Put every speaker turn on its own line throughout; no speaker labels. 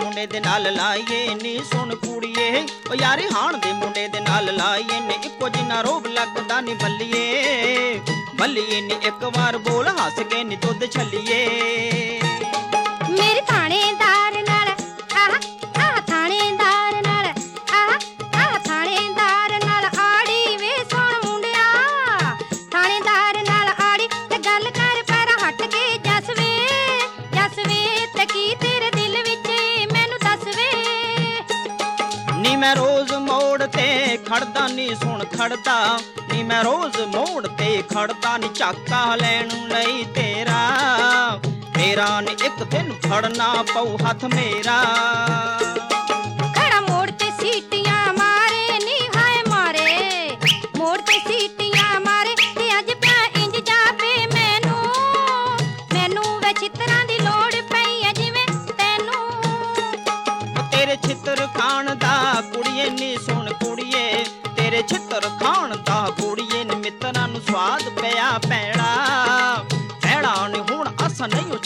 ਮੁੰਡੇ ਦੇ ਨਾਲ ਲਾਈਏ ਨੀ ਸੁਣ ਕੁੜੀਏ। ਓ ਯਾਰ ਹਾਣ ਦੇ ਮੁੰਡੇ ਦੇ ਨਾਲ ਲਾਈਏ ਨੀ, ਇੱਕੋ ਜਿਨਾ ਰੋਬ ਲੱਗਦਾ ਨੀ ਬੱਲੀਏ। ਬੱਲੀਏ ਨੀ, ਇੱਕ ਵਾਰ ਬੋਲ ਹੱਸ ਕੇ ਨੀ ਦੁੱਧ ਛੱਲੀਏ।
ਮੇਰੇ ਥਾਣੇਦਾਰ
ਮੈਂ ਰੋਜ਼ ਮੋੜ ਤੇ ਖੜਦਾ ਨਹੀਂ, ਸੁਣ ਖੜਦਾ। ਨੀ ਮੈਂ ਰੋਜ਼ ਮੋੜ ਤੇ ਖੜਦਾ ਨਹੀਂ ਚਾਕਾ ਲੈਣ ਲਈ ਤੇਰਾ। ਤੇਰਾ ਨੇ ਇੱਕ ਦਿਨ ਫੜਨਾ ਪਊ ਹੱਥ ਮੇਰਾ।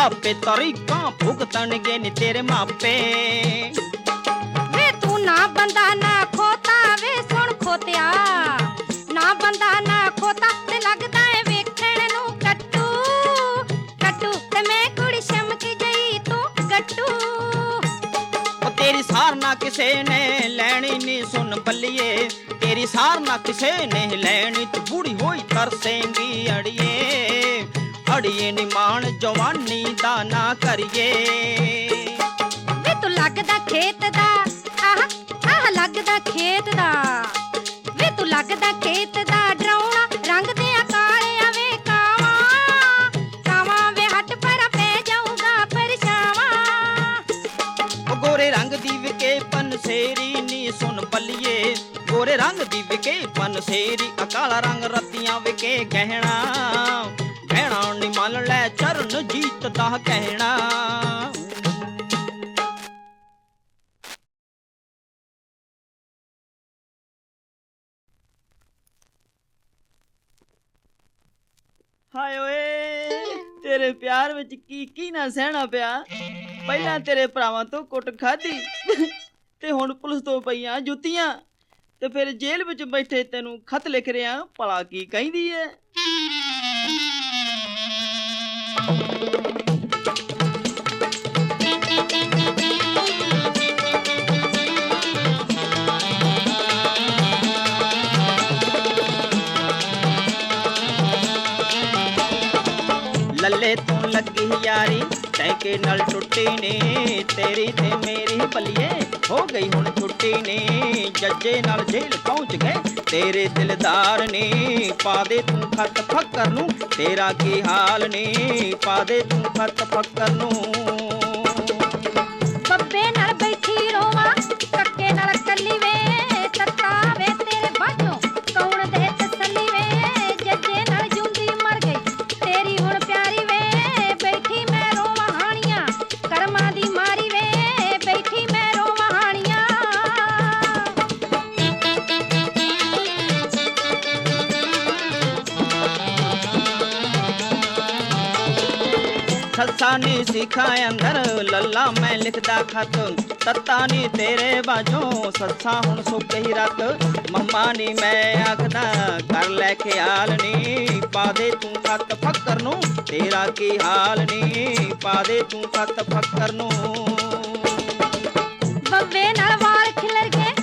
ਆਪੇ ਤਰੀਕਾਂ ਭੁਗਤਣਗੇ ਨੀ ਤੇਰੇ ਮਾਪੇ।
ਵੇ ਤੂੰ ਨਾ ਬੰਦਾ ਨਾ ਖੋਤਾ ਵੇ ਸੁਣ ਖੋਤਿਆ। ਨਾ ਬੰਦਾ ਨਾ ਖੋਤਾ ਤੇ ਲੱਗਦਾ ਏ ਵੇਖਣ ਨੂੰ ਕੱਟੂ। ਕੱਟੂ ਤੇ ਮੈਂ ਕੁੜੀ ਸ਼ਮਕੀ ਜਈ ਤੂੰ ਗੱਟੂ।
ਉਹ ਤੇਰੀ ਸਾਰ ਨਾ ਕਿਸੇ ਨੇ ਲੈਣੀ ਨੀ ਸੁਣ ਬੱਲੀਏ ਤੇਰੀ ਸਾਰ ਨਾ ਕਿਸੇ ਨੇ ਲੈਣੀ ਤੂੰ ਬੁੜੀ ਹੋਈ ਤਰਸੇਂਗੀ ਅੜੀਏ। ਅੜੀਏ ਨੀ ਮਾਣ ਜਵਾਨੀ ਦਾ ਨਾ ਕਰੀਏ।
ਵੇ ਤੂੰ ਲੱਗਦਾ ਖੇਤ ਦਾ ਆਹ ਆਹ ਲੱਗਦਾ ਖੇਤ ਦਾ। ਵੇ ਤੂੰ ਲੱਗਦਾ ਖੇਤ ਦਾ ਡਰਾਉਣਾ ਰੰਗ ਦੇ ਕਾਲਿਆ ਵੇ ਕਾਵਾਂ। ਕਾਵਾਂ ਵੇ ਹੱਟ ਪਰ ਪੈ ਜਾਊਗਾ ਪਰਛਾਵਾਂ।
ਉਹ ਗੋਰੇ ਰੰਗ ਦੀ ਵਿਕੇ ਪਨਸੇਰੀ ਨੀ ਸੁਣ ਬੱਲੀਏ ਗੋਰੇ ਰੰਗ ਦੀ ਵਿਕੇ ਪਨਸੇਰੀ ਅਕਾਲਾ ਰੰਗ ਰੱਤੀਆਂ ਵਿਕੇ ਗਹਿਣਾ ਕਹਿਣਾ। ਹਾਏ ਓਏ, ਤੇਰੇ ਪਿਆਰ ਵਿੱਚ ਕੀ ਕੀ ਨਾ ਸਹਿਣਾ ਪਿਆ। ਪਹਿਲਾਂ ਤੇਰੇ ਭਰਾਵਾਂ ਤੋਂ ਕੁੱਟ ਖਾਧੀ, ਤੇ ਹੁਣ ਪੁਲਿਸ ਤੋਂ ਪਈਆਂ ਜੁੱਤੀਆਂ, ਤੇ ਫਿਰ ਜੇਲ੍ਹ ਵਿੱਚ ਬੈਠੇ ਤੈਨੂੰ ਖਤ ਲਿਖ ਰਿਆ, ਭਲਾ ਕੀ ਕਹਿੰਦੀ ਐ। ਲੱਗੀ ਯਾਰੀ ਟੈਂਕੇ ਨਾਲ ਟੁੱਟੀ ਨੇ, ਤੇਰੀ ਤੇ ਮੇਰੀ ਬਲੀਏ ਹੋ ਗਈ ਹੁਣ ਛੁੱਟੀ ਨੇ। ਜੱਜੇ ਨਾਲ ਜੇਲ ਪਹੁੰਚ ਗਏ, ਤੇਰੇ ਦਿਲਦਾਰ ਨੇ। ਪਾ ਦੇ ਤੂੰ ਖਤ ਫੱਕਰ ਨੂੰ, ਤੇਰਾ ਕੀ ਹਾਲ ਨੇ? ਪਾ ਦੇ ਤੂੰ ਖਤ ਫੱਕਰ ਨੂੰ। ਸੱਸਾ ਨੀ ਅੰਦਰ, ਲੱਲਾ ਮੈਂ ਲਿਖਦਾ ਖਤ। ਤੱਤਾ ਨੀ ਤੇਰੇ ਬਾਝੋਂ, ਸੱਸਾ ਹੁਣ ਸੁੱਕ ਰਤ। ਮੰਮਾ ਨੀ ਮੈਂ ਆਖਦਾ, ਕਰ ਲੈ ਖਿਆਲ ਨੀ, ਪਾ ਦੇ ਤੂੰ ਖਤ ਫੱਕਰ ਨੂੰ, ਤੇਰਾ ਕੀ ਹਾਲ ਨੀ, ਪਾ ਦੇ ਤੂੰ ਖਤ ਫੱਕਰ ਨੂੰ।
ਬੱਬੇ ਨਾਲ ਵਾਲ ਖਿਲਰ ਗਏ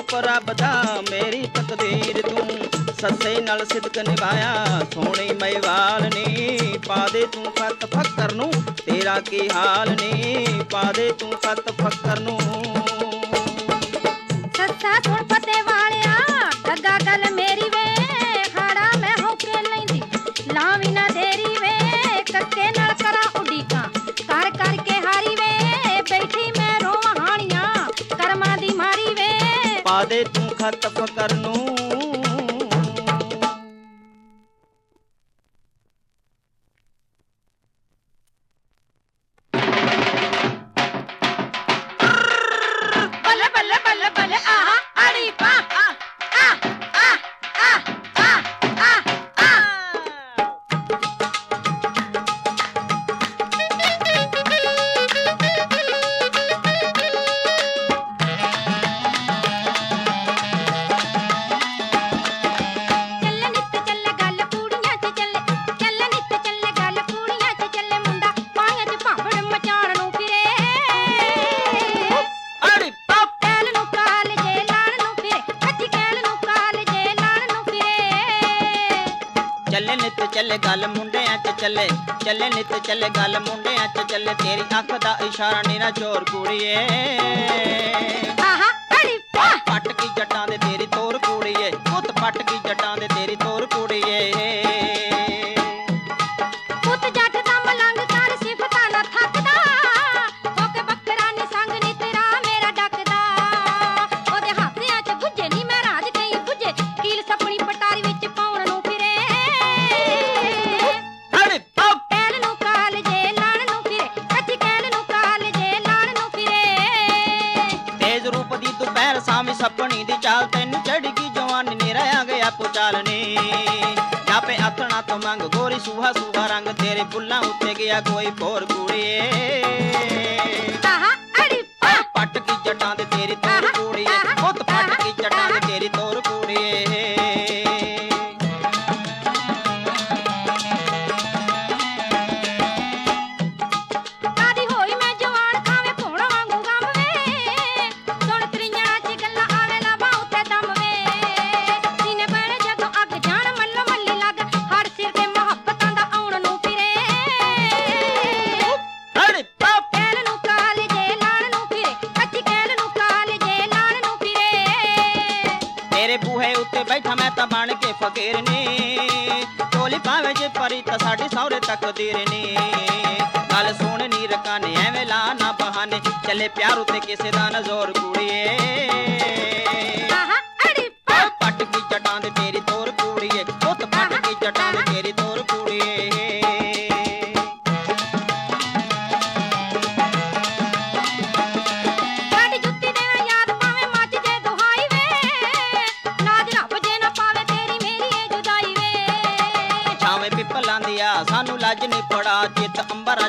ਰੂਪ ਰੱਬ ਦਾ, ਮੇਰੀ ਤਕਦੀਰ ਤੂੰ ਸੱਸੇ ਨਾਲ ਸਿਦਕ ਨਿਭਾਇਆ, ਸੋਹਣੀ ਮੈਵਾਲ ਨੇ ਪਾ ਦੇ ਤੂੰ ਖਤ ਫੱਕਰ ਨੂੰ, ਤੇਰਾ ਕੀ ਹਾਲ ਨੇ ਪਾ ਦੇ ਤੂੰ ਖਤ ਫੱਕਰ ਨੂੰ।
ਸੱਸਾ ਸੁਣ ਪਤੇ ਵਾਲਿਆ ਦੇ
ਤੂੰ ਖਤ ਫੱਕਰ ਨੂੰ।
ਬੱਲੇ ਬੱਲੇ ਬੱਲੇ ਬੱਲੇ ਆਹਾ ਆੜੀ ਪਾ ਚੱਲੇ ਗੱਲ
ਮੁੰਡਿਆਂ 'ਚ ਚੱਲੇ ਚੱਲੇ ਨਿੱਤ ਚੱਲੇ ਗੱਲ ਮੁੰਡਿਆਂ 'ਚ ਚੱਲੇ ਤੇਰੀ ਅੱਖ ਦਾ ਇਸ਼ਾਰਾ ਨੀਰਾ ਚੋਰ ਕੁੜੀਏ।
ਆਹਾ ਅੜੀ ਪਾ।
ਪੱਟ ਕੀ ਜੱਟਾਂ ਦੇ ਤੇਰੀ ਸੂਹਾ ਸੂਹਾ ਰੰਗ ਤੇਰੇ
ਬੁੱਲਾਂ ਉੱਤੇ ਗਿਆ ਕੋਈ ਹੋਰ ਕੁੜੀਏ ਆਹਾ ਫੇਰ ਨੇ। ਟੋਲੀ ਪਾਵੇ ਜੇ
ਪਰੀ ਤਾਂ ਸਾਡੇ ਸਹੁਰੇ ਤੱਕ ਦੇਰ ਨੇ। ਗੱਲ ਸੁਣ ਨੀ ਰਕਾਨੇ ਐਵੇਂ ਲਾ ਨਾ ਬਹਾਨੇ। ਚੱਲੇ ਪਿਆਰ ਉਤੇ ਕਿਸੇ ਦਾ ਨਜ਼ੋਰ ਕੁੜੀਏ
ਆਹਾ ਅੜੀ
ਪੱਟ ਕੀ ਚਟਾਂ ਦੇ ਤੇਰੀ ਤੋਰ ਕੁੜੀਏ ਪੁੱਤ ਪੱਟ
ਸਾਨੂੰ
ਲੱਜ ਨਹੀਂ ਪੜਾ ਚਿਤ ਅੰਬਰਾ